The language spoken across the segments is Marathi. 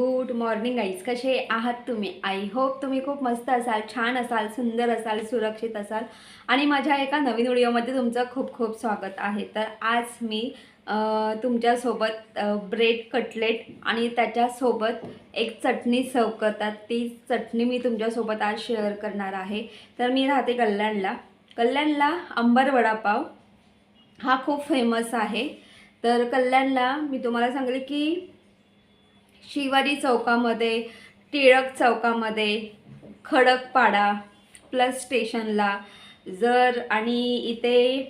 गुड मॉर्निंग आईज कसे आहात तुम्ही? आई होप तुम्ही खूप मस्त असाल छान असाल सुंदर असाल सुरक्षित असाल. आणि माझ्या एका नवीन व्हिडिओमध्ये तुमचं खूप खूप स्वागत आहे. तर आज मी तुमच्यासोबत ब्रेड कटलेट आणि त्याच्यासोबत एक चटणी सर्व करतात. ती चटणी मी तुमच्यासोबत आज शेअर करणार आहे. तर मी राहते कल्याणला. कल्याणला अंबर वडापाव हा खूप फेमस आहे. तर कल्याणला मी तुम्हाला सांगेल की शिवारी चौकामध्ये टिळक चौकामध्ये खडकपाडा प्लस स्टेशनला जर आणि इथे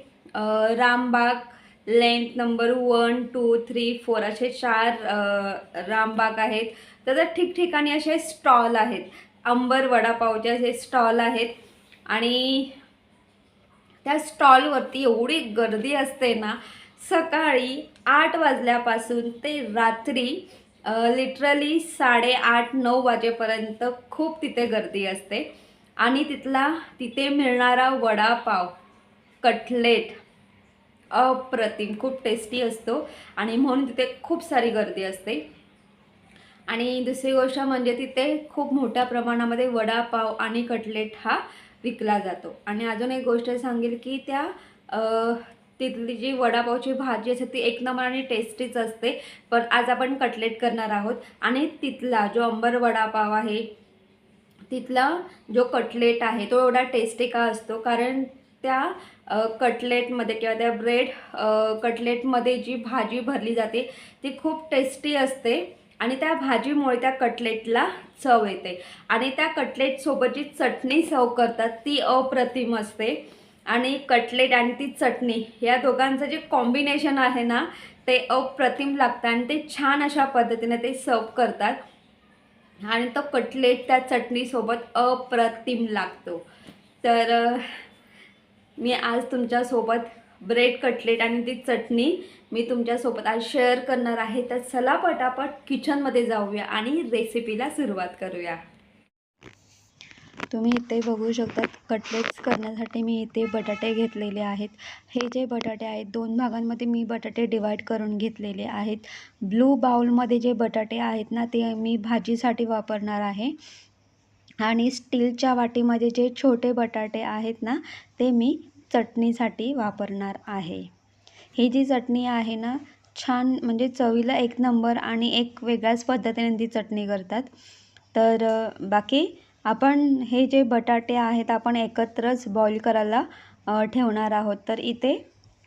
Rambagh length number one two three four असे चार रामबाग आहेत. तर ठिकठिकाणी असे स्टॉल आहेत. अंबर वडापावचे असे स्टॉल आहेत. आणि त्या स्टॉलवरती एवढी गर्दी असते ना सकाळी आठ वाजल्यापासून ते रात्री लिटरली साडेआठ नऊ वाजेपर्यंत खूप तिथे गर्दी असते. आणि तिथला तिथे मिळणारा वडापाव कटलेट अप्रतिम. खूप टेस्टी असतो. आणि म्हणून तिथे खूप सारी गर्दी असते. आणि दुसरी गोष्ट म्हणजे तिथे खूप मोठ्या प्रमाणामध्ये वडापाव आणि कटलेट हा विकला जातो. आणि अजून एक गोष्ट सांगेल की त्या तिथली जी वडापावची भाजी असते ती एक नंबर आणि टेस्टीच असते. पण आज आपण कटलेट करणार आहोत. आणि तिथला जो अंबर वडापाव आहे तिथला जो कटलेट आहे तो एवढा टेस्टी का असतो? कारण त्या कटलेटमध्ये किंवा त्या ब्रेड कटलेटमध्ये जी भाजी भरली जाते ती खूप टेस्टी असते. आणि त्या भाजीमुळे त्या कटलेटला चव येते. आणि त्या कटलेटसोबत जी चटणी सर्व करतात ती अप्रतिम असते. आणि कटलेट आणि ती चटणी या दोघांचं जे कॉम्बिनेशन आहे ना ते अप्रतिम लागतं आणि ते छान अशा पद्धतीने ते सर्व करतात. आणि तो कटलेट त्या चटणीसोबत अप्रतिम लागतो. तर मी आज तुमच्यासोबत ब्रेड कटलेट आणि ती चटणी मी तुमच्यासोबत आज शेअर करणार आहे. तर चला पटापट किचनमध्ये जाऊया आणि रेसिपीला सुरुवात करूया. तुम्ही इथे बघू शकतात कटलेट्स करण्यासाठी मी इथे बटाटे घेतलेले आहेत. हे जे बटाटे आहेत दोन भागांमध्ये मी बटाटे डिवाईड करून घेतलेले आहेत. ब्लू बाउलमध्ये जे बटाटे आहेत ना ते मी भाजीसाठी वापरणार आहे. आणि स्टीलच्या वाटीमध्ये जे छोटे बटाटे आहेत ना ते मी चटणीसाठी वापरणार आहे. ही जी चटणी आहे ना छान म्हणजे चवीला एक नंबर आणि एक वेगळ्याच पद्धतीने ती चटणी करतात. तर बाकी आपण हे जे बटाटे आहेत आपण एकत्रच बॉईल करायला ठेवणार आहोत. तर इथे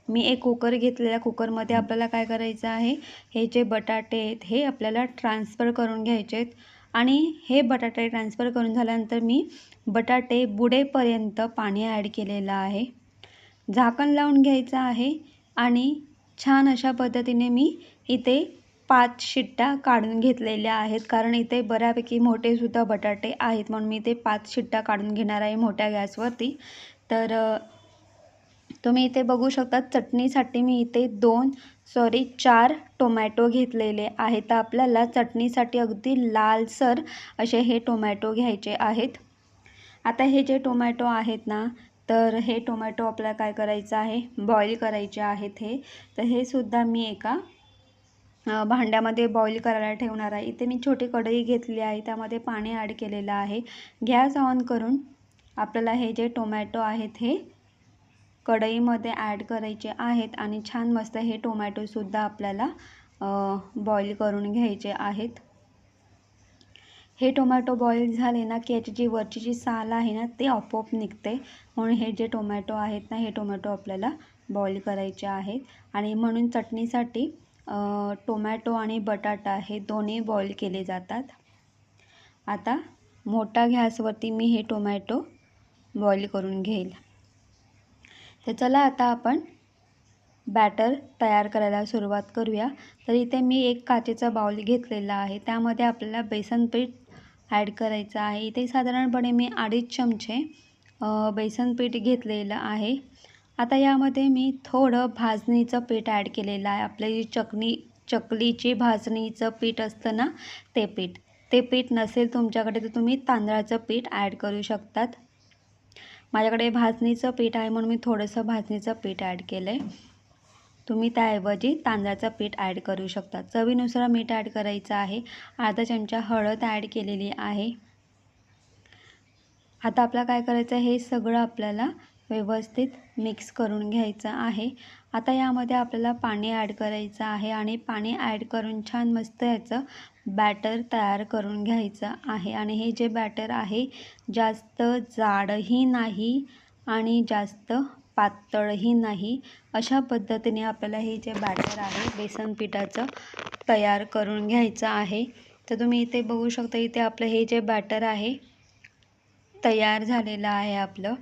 मी एक कुकर घेतलेल्या कुकरमध्ये आपल्याला काय करायचं आहे हे जे बटाटे आहेत हे आपल्याला ट्रान्सफर करून घ्यायचे आहेत. आणि हे बटाटे ट्रान्सफर करून झाल्यानंतर मी बटाटे बुडेपर्यंत पाणी ॲड केलेलं आहे. झाकण लावून घ्यायचं आहे आणि छान अशा पद्धतीने मी इथे पाच शिट्ट्या काढून घेतलेल्या आहेत. कारण इथे बऱ्यापैकी मोठेसुद्धा बटाटे आहेत. म्हणून मी ते पाच शिट्ट्या काढून घेणार आहे मोठ्या गॅसवरती. तर तुम्ही इथे बघू शकता चटणीसाठी मी इथे दोन सॉरी चार टोमॅटो घेतलेले आहेत. तर आपल्याला चटणीसाठी अगदी लालसर असे हे टोमॅटो घ्यायचे आहेत. आता हे जे टोमॅटो आहेत ना तर हे टोमॅटो आपल्याला काय करायचं आहे? बॉईल करायचे आहेत हे. तर हे सुद्धा मी एका भांड्यामध्ये बॉईल करायला ठेवणार आहे. इथे मी छोटी कढई घेतली आहे. त्यामध्ये पाणी ॲड केलेलं आहे. गॅस ऑन करून आपल्याला हे जे टोमॅटो आहेत हे कढईमध्ये ॲड करायचे आहेत आणि छान मस्त हे टोमॅटोसुद्धा आपल्याला बॉईल करून घ्यायचे आहेत. हे टोमॅटो बॉईल झाले ना की याची जी वरची जी साल आहे ना ते आपोआप निघते. म्हणून हे जे टोमॅटो आहेत ना हे टोमॅटो आपल्याला बॉईल करायचे आहेत. आणि म्हणून चटणीसाठी टोमॅटो आणि बटाटा हे दोन्ही बॉईल केले जातात. आता मोठा गॅसवरती मी हे टोमॅटो बॉईल करून घेईल. तर चला आता आपण बॅटर तयार करायला सुरुवात करूया. तर इथे मी एक काचेचा बाउल घेतलेला आहे. त्यामध्ये आपल्याला बेसन पीठ ॲड करायचं आहे. इथे साधारणपणे मी अडीच चमचे बेसन पीठ घेतलेलं आहे. आता यामध्ये मी थोडं भाजणीचं पीठ ॲड केलेलं आहे. आपली जी चकणी चकलीची भाजणीचं पीठ असतं ना ते पीठ. ते पीठ नसेल तुमच्याकडे तर तुम्ही तांदळाचं पीठ ॲड करू शकतात. माझ्याकडे भाजणीचं पीठ आहे म्हणून मी थोडंसं भाजणीचं पीठ ॲड केलं आहे तुम्ही त्याऐवजी तांदळाचं पीठ ॲड करू शकता. चवीनुसार मीठ ॲड करायचं आहे. अर्धा चमचा हळद ॲड केलेली आहे. आता आपल्याला काय करायचं हे सगळं आपल्याला व्यवस्थित मिक्स करून घ्यायचं आहे. आता यामध्ये आपल्याला पाणी ॲड करायचं आहे आणि पाणी ॲड करून छान मस्त याचं बॅटर तयार करून घ्यायचं आहे. आणि हे जे बॅटर आहे जास्त जाडही नाही आणि जास्त पातळही नाही. अशा पद्धतीने आपल्याला हे जे बॅटर आहे बेसन पिठाचं तयार करून घ्यायचं आहे. तर तुम्ही इथे बघू शकता इथे आपलं हे जे बॅटर आहे तयार झालेलं आहे आपलं.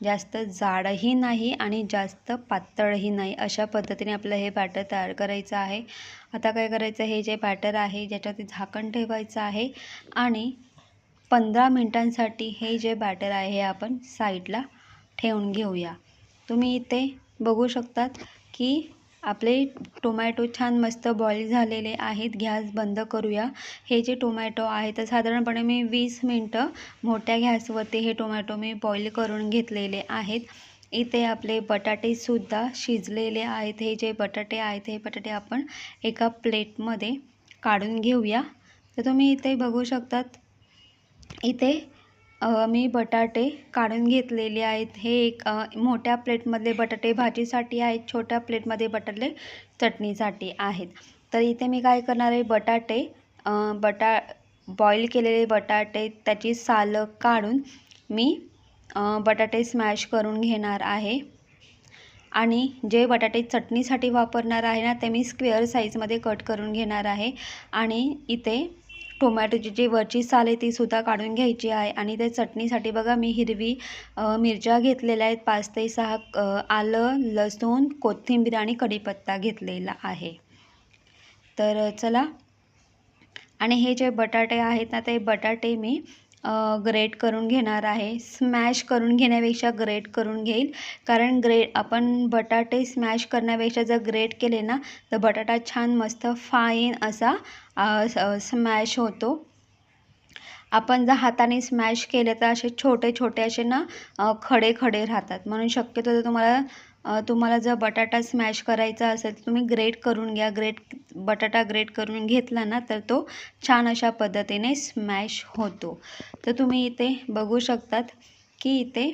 जास्त जाडही नाही आणि जास्त पातळही नाही अशा पद्धतीने आपलं हे बॅटर तयार करायचं आहे. आता काय करायचं? हे जे बॅटर आहे ज्याच्यात झाकण ठेवायचं आहे आणि पंधरा मिनटांसाठी हे जे बॅटर आहे हे आपण साईडला ठेवून घेऊया. तुम्ही इथे बघू शकतात की आपले टोमॅटो छान मस्त बॉईल झालेले आहेत. गॅस बंद करूया. हे जे टोमॅटो आहे तर साधारणपणे मी वीस मिनटं मोठ्या गॅसवरती हे टोमॅटो मी बॉईल करून घेतलेले आहेत. इथे आपले बटाटेसुद्धा शिजलेले आहेत. हे जे बटाटे आहेत हे बटाटे आपण एका प्लेटमध्ये काढून घेऊया. तर तुम्ही इथे बघू शकतात. इथे मी बटाटे काढून घेतलेले आहेत. हे एक मोठ्या प्लेटमधले बटाटे भाजीसाठी आहेत छोट्या प्लेटमध्ये बटाटे चटणीसाठी आहेत. तर इथे मी काय करणार आहे बटाटे बटा बॉईल केलेले बटाटे त्याची सालं काढून मी बटाटे स्मॅश करून घेणार आहे. आणि जे बटाटे चटणीसाठी वापरणार आहे ना ते मी स्क्वेअर साईजमध्ये कट करून घेणार आहे. आणि इथे टोमॅटोची जी वरची साल आहे तीसुद्धा काढून घ्यायची आहे. आणि त्या चटणीसाठी बघा मी हिरवी मिरच्या घेतलेल्या आहेत. पाच ते सहा आलं लसूण कोथिंबीर आणि कढीपत्ता घेतलेला आहे. तर चला. आणि हे जे बटाटे आहेत ना ते बटाटे मी ग्रेट करून घेणार आहे. स्मॅश करून घेण्यापेक्षा ग्रेट करून घेईल. कारण ग्रे आपण बटाटे स्मॅश करण्यापेक्षा जर ग्रेट केले ना तर बटाटा छान मस्त फाईन असा स्मॅश होतो. आपण जर हाताने स्मॅश केले तर असे छोटे छोटे असे ना खडे खडे राहतात. म्हणून शक्यतो जर तुम्हाला तुम्हाला जर बटाटा स्मॅश करायचा असेल तर तुम्ही ग्रेट करून घ्या. ग्रेट बटाटा ग्रेट करून घेतला ना तर तो छान अशा पद्धतीने स्मॅश होतो. तर तुम्ही इथे बघू शकतात की इथे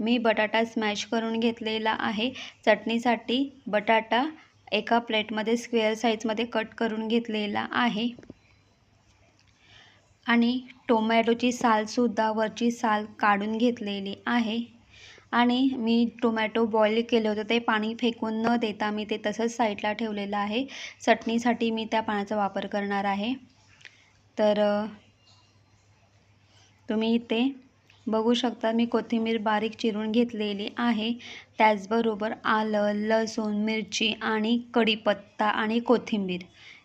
मी बटाटा स्मॅश करून घेतलेला आहे. चटणीसाठी बटाटा एका प्लेटमध्ये स्क्वेअर साईजमध्ये कट करून घेतलेला आहे. आणि टोमॅटोची सालसुद्धा वरची साल काढून घेतलेली आहे. आणि मी टोमॅटो बॉईल केलं होतं ते पाणी फेकून न देता मी ते तसंच साईडला ठेवलेलं आहे. चटणीसाठी मी त्या पाण्याचा वापर करणार आहे. तर तुम्ही ते बघू शकता मी कोथिंबीर बारीक चिरून घेतलेली आहे. त्याचबरोबर आलं लसूण मिरची आणि कढीपत्ता आणि कोथिंबीर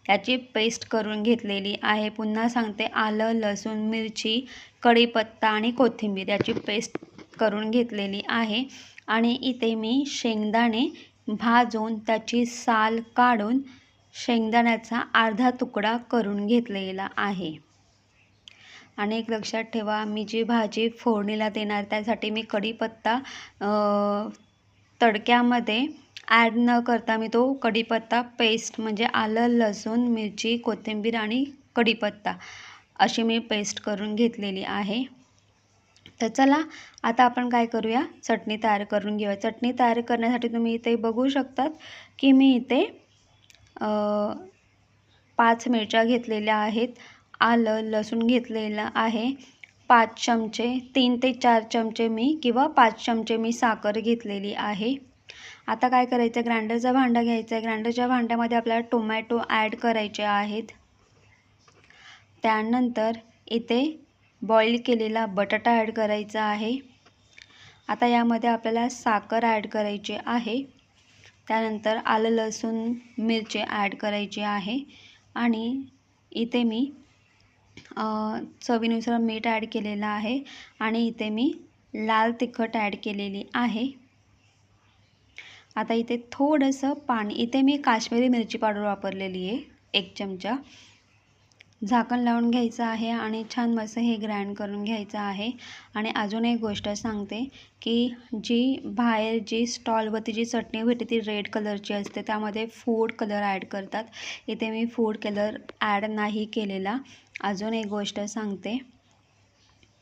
याची पेस्ट करून घेतलेली आहे. पुन्हा सांगते आलं लसूण मिरची कढीपत्ता आणि कोथिंबीर याची पेस्ट करून घेतलेली आहे. आणि इथे मी शेंगदाणे भाजून त्याची साल काढून शेंगदाण्याचा अर्धा तुकडा करून घेतलेला आहे. आणि एक लक्षात ठेवा मी जी भाजी फोडणीला देणार त्यासाठी मी कढीपत्ता तडक्यामध्ये ॲड न करता मी तो कढीपत्ता पेस्ट म्हणजे आलं लसूण मिरची कोथिंबीर आणि कढीपत्ता अशी मी पेस्ट करून घेतलेली आहे. तर चला आता आपण काय करूया? चटणी तयार करून घेऊया. चटणी तयार करण्यासाठी तुम्ही इथे बघू शकतात की मी इथे पाच मिरच्या घेतलेल्या आहेत. आलं लसूण घेतलेलं आहे. पाच चमचे तीन ते चार चमचे मी किंवा पाच चमचे मी साखर घेतलेली आहे. आता काय करायचं? आहे ग्राइंडरचा भांडा घ्यायचा आहे. ग्राइंडरच्या भांड्यामध्ये आपल्याला टोमॅटो ॲड करायचे आहेत. त्यानंतर इथे बॉईल केलेला बटाटा ॲड करायचा आहे. आता यामध्ये आपल्याला साखर ॲड करायची आहे. त्यानंतर आलं लसूण मिरची ॲड करायची आहे. आणि इथे मी चवीनुसार मीठ ॲड केलेलं आहे आणि इथे मी लाल तिखट ॲड केलेली आहे. आता इथे थोडंसं पाणी इथे मी काश्मीरी मिरची पावडर वापरलेली आहे एक चमचा. झाकण लावून घ्यायचं आहे आणि छान मस्त हे ग्राइंड करून घ्यायचं आहे. आणि अजून एक गोष्ट सांगते की जी बाहेर जी स्टॉलवरती जी चटणी भेटते ती रेड कलरची असते त्यामध्ये फूड कलर ॲड करतात. इथे मी फूड कलर ॲड नाही केलेला. अजून एक गोष्ट सांगते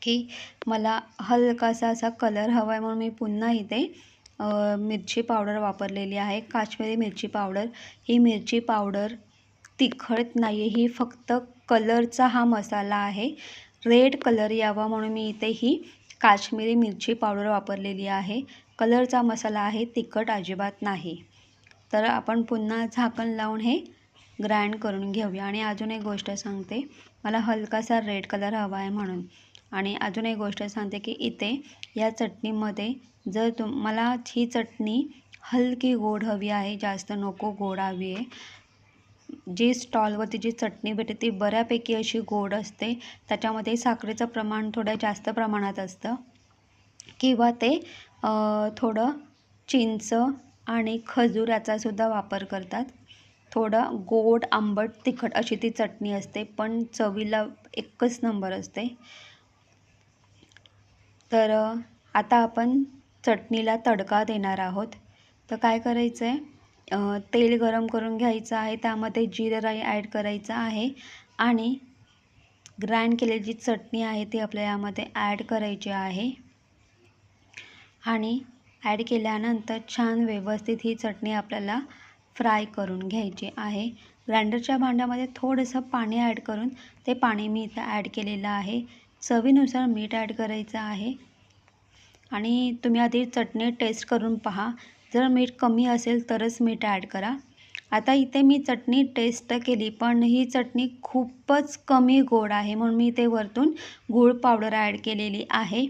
की मला हलकासा असा कलर हवा आहे म्हणून मी पुन्हा इथे मिरची पावडर वापरलेली आहे. काश्मीरी मिरची पावडर ही मिरची पावडर तिखट नाही आहे ही फक्त कलरचा हा मसाला आहे. रेड कलर यावा म्हणून मी इथे ही काश्मीरी मिरची पावडर वापरलेली आहे. कलरचा मसाला आहे तिखट अजिबात नाही. तर आपण पुन्हा झाकण लावून हे ग्राइंड करून घेऊया. आणि अजून एक गोष्ट सांगते. मला हलकासा रेड कलर हवा आहे म्हणून. आणि अजून एक गोष्ट सांगते की इथे या चटणीमध्ये जर तुम मला ही चटणी हलकी गोड हवी आहे जास्त नको गोड हवी आहे. जी स्टॉलवरती जी चटणी भेटते ती बऱ्यापैकी अशी गोड असते. त्याच्यामध्ये साखरेचं प्रमाण थोड्या जास्त प्रमाणात असतं. किंवा ते थोडं चिंच आणि खजूर याचासुद्धा वापर करतात. थोडं गोड आंबट तिखट अशी ती चटणी असते पण चवीला एकच नंबर असते. तर आता आपण चटणीला तडका देणार आहोत. तर काय करायचं आहे तेल गरम करून घ्यायचं आहे. त्यामध्ये जिरं राई ॲड करायचं आहे. आणि ग्राइंड केलेली जी चटणी आहे ती आपल्या यामध्ये ॲड करायची आहे. आणि ॲड केल्यानंतर छान व्यवस्थित ही चटणी आपल्याला फ्राय करून घ्यायची आहे. ग्राइंडरच्या भांड्यामध्ये थोडंसं पाणी ॲड करून ते पाणी मी इथं ॲड केलेलं आहे. चवीनुसार मीठ ॲड करायचं आहे. आणि तुम्ही आधी चटणी टेस्ट करून पहा. जर मीठ कमी असेल तरच मीठ ॲड करा. आता इथे मी चटणी टेस्ट केली पण ही चटणी खूपच कमी गोड आहे म्हणून मी इथे वरतून गूळ पावडर ॲड केलेली आहे.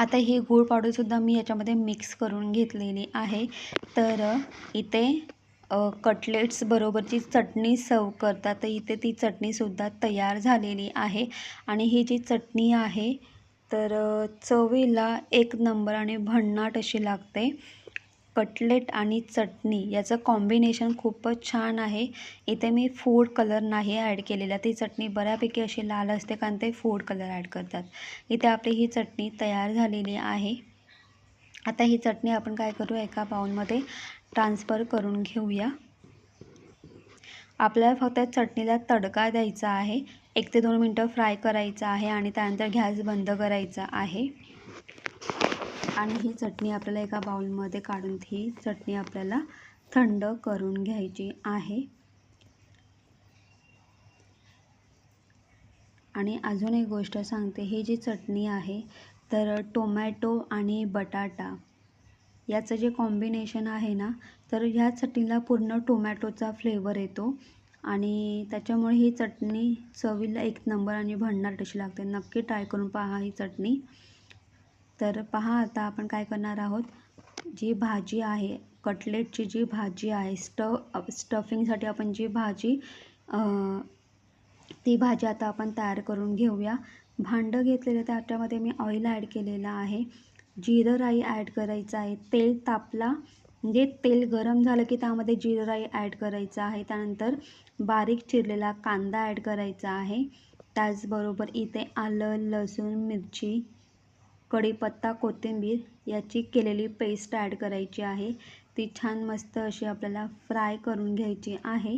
आता ही गूळ पावडरसुद्धा मी याच्यामध्ये मिक्स करून घेतलेली आहे. तर इथे कटलेट्स बरोबरची चटणी सर्व करतात. तर इथे ती चटणीसुद्धा तयार झालेली आहे. आणि ही जी चटणी आहे तर चवीला एक नंबर आणि भन्नाट अशी लागते. कटलेट आणि चटणी याचं कॉम्बिनेशन खूपच छान आहे. इथे मी फूड कलर नाही ॲड केलेला. ती चटणी बऱ्यापैकी अशी लाल असते कारण ते फूड कलर ॲड करतात. इथे आपली ही चटणी तयार झालेली आहे. आता ही चटणी आपण काय करू एका बाउलमध्ये ट्रान्सफर करून घेऊया. आपल्याला फक्त चटणीला तडका द्यायचा आहे. एक ते दोन मिनटं फ्राय करायचं आहे आणि त्यानंतर गॅस बंद करायचा आहे. आणि ही चटणी आपल्याला एका बाउलमध्ये काढून ही चटणी आपल्याला थंड करून घ्यायची आहे. आणि अजून एक गोष्ट सांगते. ही जी चटणी आहे तर टोमॅटो आणि बटाटा याचं जे कॉम्बिनेशन आहे ना तर ह्या चटणीला पूर्ण टोमॅटोचा फ्लेवर येतो. आणि त्याच्यामुळे ही चटणी चवीला एक नंबर आणि भन्नाट अशी लागते. नक्की ट्राय करून पहा ही चटणी. तर पहा आता आपण काय करणार आहोत. जी भाजी आहे कटलेटची जी भाजी आहे स्टव स्टफिंगसाठी आपण जी भाजी ती भाजी आता आपण तयार करून घेऊया. भांडं घेतलेलं त्याच्यामध्ये मी ऑइल ॲड केलेलं आहे. जिरं राई ॲड करायचं आहे. तेल तापला म्हणजे तेल गरम झालं की त्यामध्ये जिरं राई ॲड करायचं आहे. त्यानंतर बारीक चिरलेला कांदा ॲड करायचा आहे. त्याचबरोबर इथे आलं लसूण मिरची कढीपत्ता कोथिंबीर याची केलेली पेस्ट ॲड करायची आहे. ती छान मस्त अशी आपल्याला फ्राय करून घ्यायची आहे.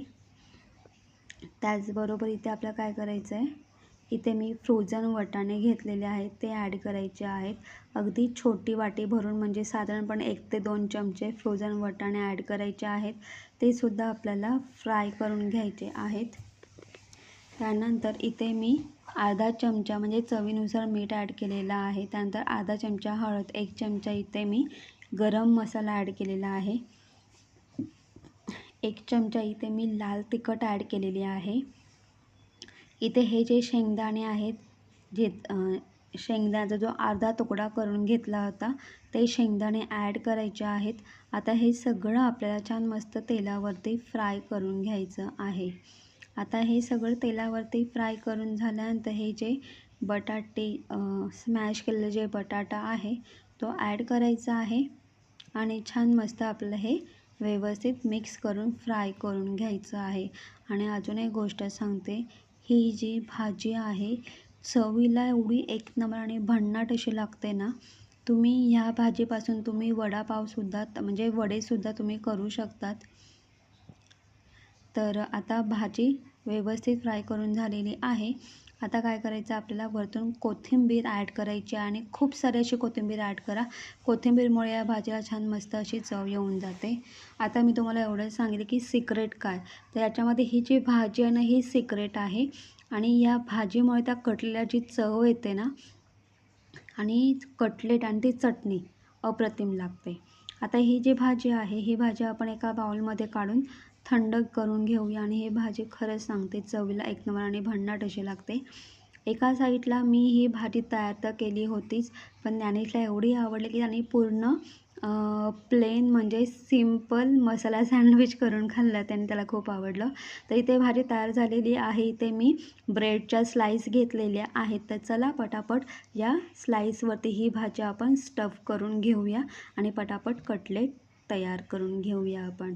त्याचबरोबर इथे आपल्याला काय करायचं आहे इथे मी फ्रोझन वटाणे घेतलेले आहेत ते ॲड करायचे आहेत. अगदी छोटी वाटी भरून म्हणजे साधारणपणे एक ते दोन चमचे फ्रोझन वटाणे ॲड करायचे आहेत. ते सुद्धा आपल्याला फ्राय करून घ्यायचे आहेत. त्यानंतर इथे मी अर्धा चमचा म्हणजे चवीनुसार मीठ ॲड केलेला आहे. त्यानंतर अर्धा चमचा हळद एक चमचा इथे मी गरम मसाला ॲड केलेला आहे. एक चमचा इथे मी लाल तिखट ॲड केलेली आहे. इथे हे जे शेंगदाणे आहेत जे शेंगदाण्याचा जो अर्धा तुकडा करून घेतला होता ते शेंगदाणे ॲड करायचे आहेत. आता हे सगळं आपल्याला छान मस्त तेलावरती फ्राय करून घ्यायचं आहे. आता हे सगळं तेलावरती फ्राय करून झाल्यानंतर हे जे बटाटे स्मॅश केलेलं जे बटाटा आहे तो ॲड करायचा आहे आणि छान मस्त आपलं हे व्यवस्थित मिक्स करून फ्राय करून घ्यायचं आहे. आणि अजून एक गोष्ट सांगते ही जी भाजी आहे चवीला एवढी एक नंबर आणि भन्नाट अशी लागते ना तुम्ही ह्या भाजीपासून तुम्ही वडापावसुद्धा म्हणजे वडेसुद्धा तुम्ही करू शकतात. तर आता भाजी व्यवस्थित फ्राय करून झालेली आहे. आता काय करायचं? आपल्याला वरतून कोथिंबीर ॲड करायची आणि खूप सारी अशी कोथिंबीर ॲड करा. कोथिंबीरमुळे या भाजीला छान मस्त अशी चव येऊन जाते. आता मी तुम्हाला एवढं सांगितलं की सिक्रेट काय. तर याच्यामध्ये ही जी भाजी आहे ना ही सिक्रेट आहे. आणि या भाजीमुळे त्या कटलेल्या जी चव येते ना आणि कटलेट आणि ती चटणी अप्रतिम लागते. आता ही जी भाजी आहे ही भाजी आपण एका बाउलमध्ये काढून थंड करून घेऊया आणि ही भाजी खरंच सांगते चवीला एक नंबर आणि भन्नाट अशी लागते. एका साईडला मी ही भाजी तयार तर केली होतीच पण ज्ञानेशला एवढी आवडली की त्याने पूर्ण प्लेन म्हणजे सिंपल मसाला सँडविच करून खाल्ला त्याने त्याला खूप आवडलं. तर इथे भाजी तयार झालेली आहे इथे मी ब्रेडच्या स्लाईस घेतलेल्या आहेत. तर चला पटापट या स्लाईसवरती ही भाजी आपण स्टफ करून घेऊया आणि पटापट कटलेट तयार करून घेऊया आपण.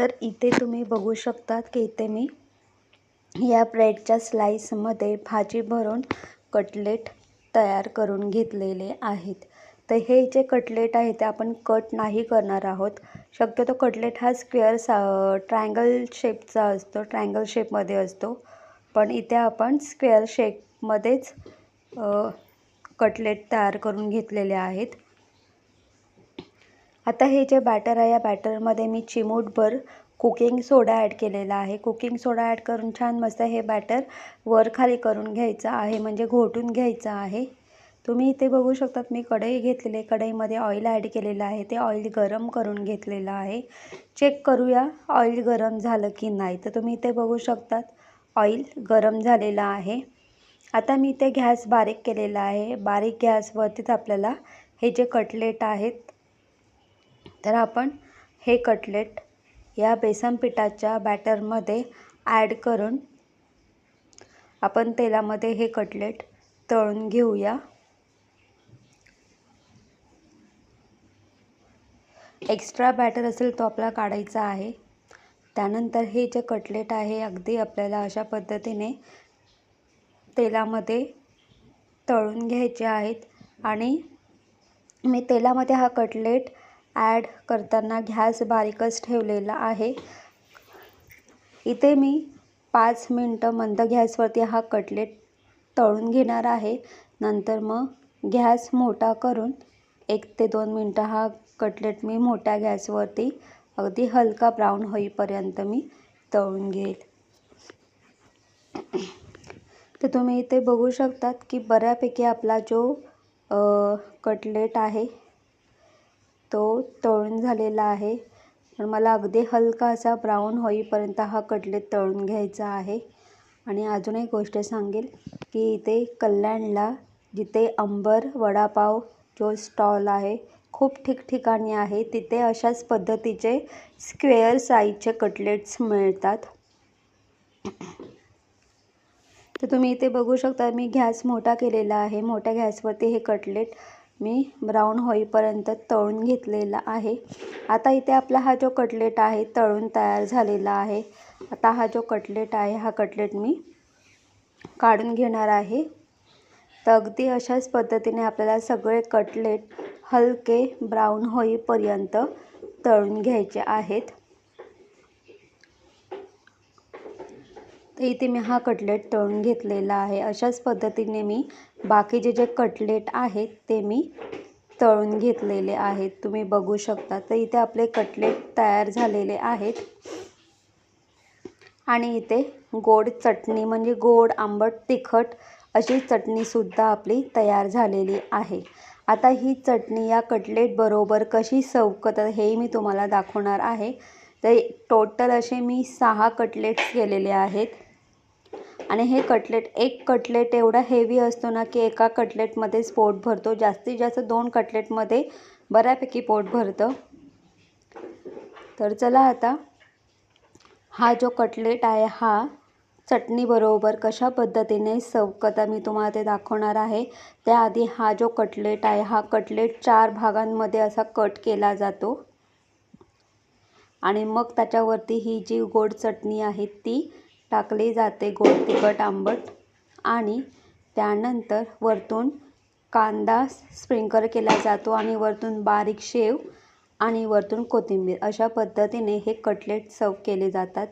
तर इथे तुम्ही बघू शकतात की इथे मी या ब्रेडच्या स्लाईसमध्ये भाजी भरून कटलेट तयार करून घेतलेले आहेत. तर हे जे कटलेट आहे ते आपण कट नाही करणार आहोत. शक्यतो कटलेट हा स्क्वेअर सा ट्रायंगल शेपचा असतो ट्रायंगल शेपमध्ये असतो. पण इथे आपण स्क्वेअर शेपमध्येच कटलेट तयार करून घेतलेले आहेत. आता हे जे बॅटर आहे या बॅटरमध्ये मी चिमूटभर कुकिंग सोडा ॲड केलेला आहे. कुकिंग सोडा ॲड करून छान मस्त हे बॅटर वर खाली करून घ्यायचं आहे म्हणजे घोटून घ्यायचं आहे. तुम्ही इथे बघू शकतात मी कढई घेतलेली कढईमध्ये ऑइल ॲड केलेलं आहे. ते ऑइल गरम करून घेतलेलं आहे. चेक करूया ऑइल गरम झालं की नाही. तर तुम्ही इथे बघू शकतात ऑइल गरम झालेलं आहे. आता मी इथे गॅस बारीक केलेला आहे. बारीक गॅसवरतीच आपल्याला हे जे कटलेट आहेत तर आपण हे कटलेट या बेसन पिठाच्या बॅटरमध्ये ॲड करून आपण तेलामध्ये हे कटलेट तळून घेऊया. एक्स्ट्रा बॅटर असेल तो आपला काढायचा आहे. त्यानंतर हे जे कटलेट आहे अगदी आपल्याला अशा पद्धतीने तेलामध्ये तळून घ्यायचे आहेत. आणि मी तेलामध्ये हा कटलेट ॲड करताना गॅस बारीकच ठेवलेला आहे. इथे मी पाच मिनटं मंद गॅसवरती हा कटलेट तळून घेणार आहे. नंतर मग गॅस मोठा करून एक ते दोन मिनटं हा कटलेट मी मोठ्या गॅसवरती अगदी हलका ब्राऊन होईपर्यंत मी तळून घेईल. तर तुम्ही इथे बघू शकतात की बऱ्यापैकी आपला जो कटलेट आहे तो तळून झालेला आहे. पण मला अगदी हलका असा ब्राऊन होईपर्यंत हा कटलेट तळून घ्यायचा आहे. आणि अजून एक गोष्ट सांगेल की इथे कल्याणला जिथे अंबर वडापाव जो स्टॉल आहे खूप ठिकठिकाणी आहे तिथे अशाच पद्धतीचे स्क्वेअर साईजचे कटलेट्स मिळतात. तर तुम्ही इथे बघू शकता मी गॅस मोठा केलेला आहे. मोठ्या गॅसवरती हे कटलेट मी ब्राऊन होईपर्यंत तळून घेतलेला आहे. आता इथे आपला हा जो कटलेट आहे तळून तयार झालेला आहे. आता हा जो कटलेट आहे हा कटलेट मी काढून घेणार आहे. तर अगदी अशाच पद्धतीने आपल्याला सगळे कटलेट हलके ब्राऊन होईपर्यंत तळून घ्यायचे आहेत. तर इथे मी हा कटलेट तळून घेतलेला आहे. अशाच पद्धतीने मी बाकीचे जे कटलेट आहेत ते मी तळून घेतलेले आहेत. तुम्ही बघू शकता. तर इथे आपले कटलेट तयार झालेले आहेत. आणि इथे गोड चटणी म्हणजे गोड आंबट तिखट अशी चटणीसुद्धा आपली तयार झालेली आहे. आता ही चटणी या कटलेट बरोबर कशी सर्व करतात हेही मी तुम्हाला दाखवणार आहे. तर टोटल असे मी सहा कटलेट्स केलेले आहेत. आणि हे कटलेट एक कटलेट एवढा हेवी असतो ना की एका कटलेटमध्येच पोट भरतो. जास्तीत जास्त दोन कटलेटमध्ये बऱ्यापैकी पोट भरतं. तर चला आता हा जो कटलेट आहे हा चटणीबरोबर कशा पद्धतीने सर्व करता मी तुम्हाला ते दाखवणार आहे. त्याआधी हा जो कटलेट आहे हा कटलेट चार भागांमध्ये असा कट केला जातो. आणि मग त्याच्यावरती ही जी गोड चटणी आहे ती टाकली जाते गोड तिखट आंबट आणि त्यानंतर वरतून कांदा स्प्रिंकल केला जातो आणि वरतून बारीक शेव आणि वरतून कोथिंबीर. अशा पद्धतीने हे कटलेट सर्व केले जातात.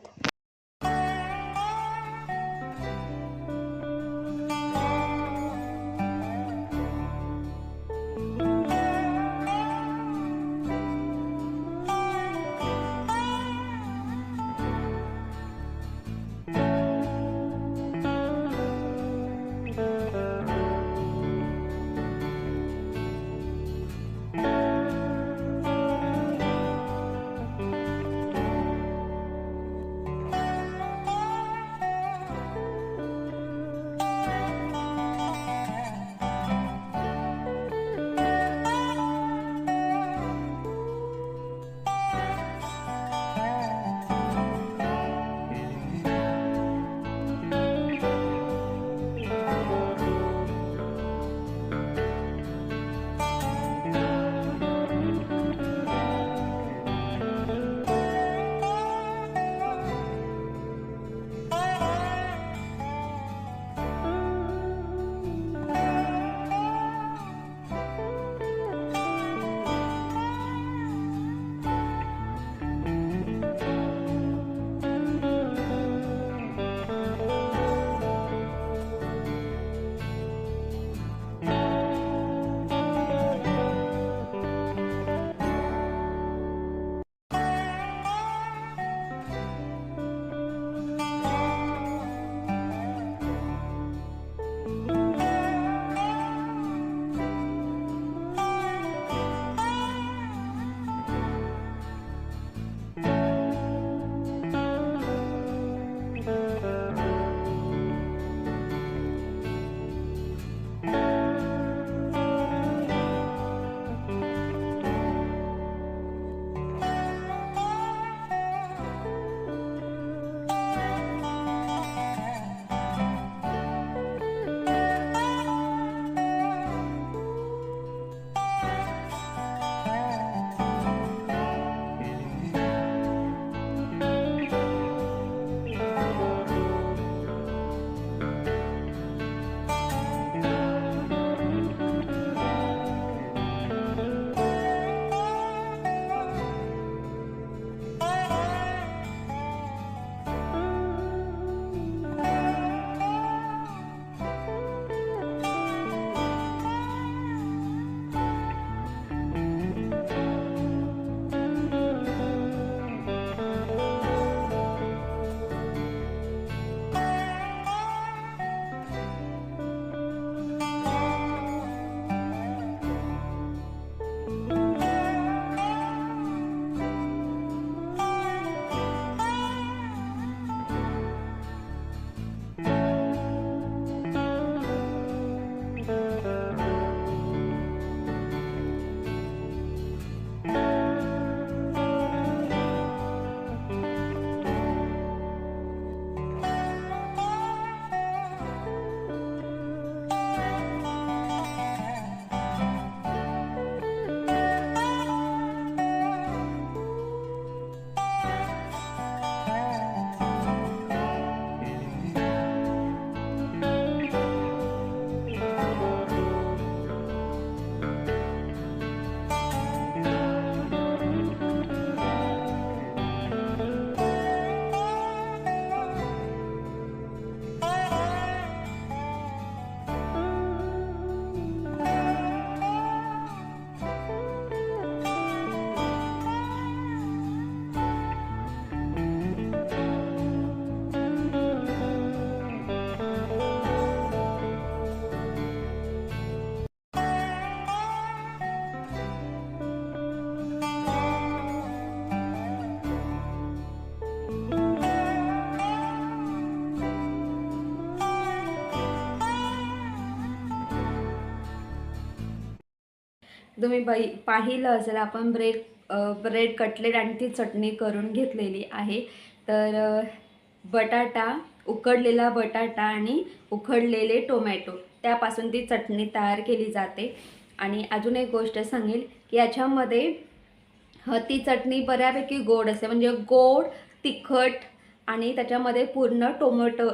तुम्ही बै पाहिलं असेल आपण ब्रेड ब्रेड कटलेट आणि ती चटणी करून घेतलेली आहे. तर बटाटा उकडलेला बटाटा आणि उकडलेले टोमॅटो त्यापासून ती चटणी तयार केली जाते. आणि अजून एक गोष्ट सांगेल की याच्यामध्ये ह ती चटणी बऱ्यापैकी गोड असते. म्हणजे गोड तिखट आणि त्याच्यामध्ये पूर्ण टोमॅटो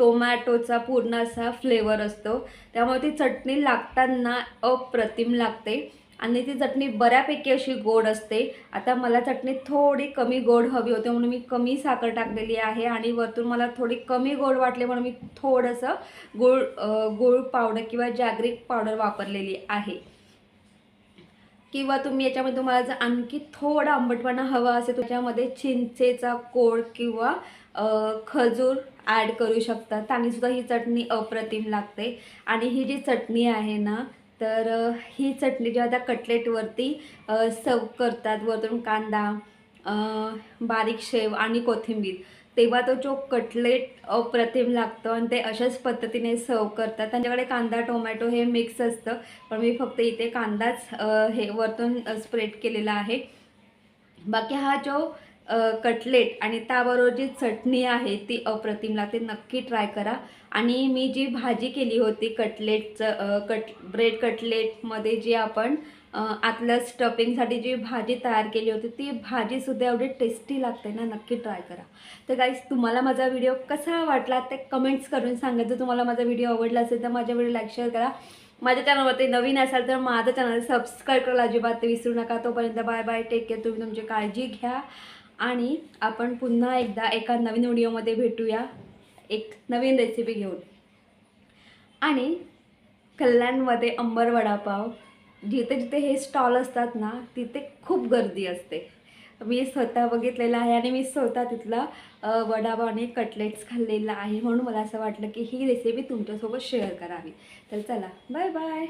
टोमॅटोचा पूर्ण असा फ्लेवर असतो. त्यामुळे ती चटणी लागताना अप्रतिम लागते. आणि ती चटणी बऱ्यापैकी अशी गोड असते. आता मला चटणी थोडी कमी गोड हवी होती म्हणून मी कमी साखर टाकलेली आहे आणि वरतून मला थोडी कमी गोड वाटले म्हणून मी थोडंसं गुळ अ, गुळ पावडर किंवा जॅग्रिक पावडर वापरलेली आहे. किंवा तुम्ही याच्यामध्ये तुम्हाला जर आणखी थोडा आंबटपणा हवा असेल तुमच्यामध्ये त्याच्यामध्ये चिंचेचा कोळ किंवा खजूर ॲड करू शकतात. त्याने सुद्धा ही चटणी अप्रतिम लागते. आणि ही जी चटणी आहे ना तर ही चटणी जेव्हा त्या कटलेटवरती सर्व करतात. वरतून कांदा बारीक शेव आणि कोथिंबीर. तेव्हा तो जो कटलेट अप्रतिम लागतो आणि ते अशाच पद्धतीने सर्व करतात. त्यांच्याकडे कांदा टोमॅटो हे मिक्स असतं. पण मी फक्त इथे कांदाच हे वरतून स्प्रेड केलेला आहे. बाकी हा जो कटलेट आणि त्याबरोबर जी चटणी आहे ती अप्रतिम लागते. नक्की ट्राय करा. आणि मी जी भाजी केली होती कटलेटचं कट ब्रेड कटलेटमध्ये जी आपण आतल्या स्टफिंगसाठी जी भाजी तयार केली होती ती भाजीसुद्धा एवढी टेस्टी लागते ना नक्की ट्राय करा. तर गाईज तुम्हाला माझा व्हिडिओ कसा वाटला ते कमेंट्स करून सांगा. जर तुम्हाला माझा व्हिडिओ आवडला असेल तर माझ्या व्हिडिओ लाईक शेअर करा. माझ्या चॅनलवरती नवीन असाल तर माझं चॅनल सबस्क्राईब करायला अजिबात विसरू नका. तोपर्यंत बाय बाय टेक केअर तुम्ही तुमची काळजी घ्या. आणि आपण पुन्हा एकदा एका नवीन व्हिडिओमध्ये भेटूया. एक नवीन रेसिपी घेऊन. आणि कल्याणमध्ये अंबर वडापाव जिथे जिथे हे स्टॉल असतात ना तिथे खूप गर्दी असते. मी स्वतः बघितलेलं आहे आणि मी स्वतः तिथला वडापाव आणि कटलेट्स खाल्लेला आहे म्हणून मला असं वाटलं की ही रेसिपी तुमच्यासोबत शेअर करावी. तर चला बाय बाय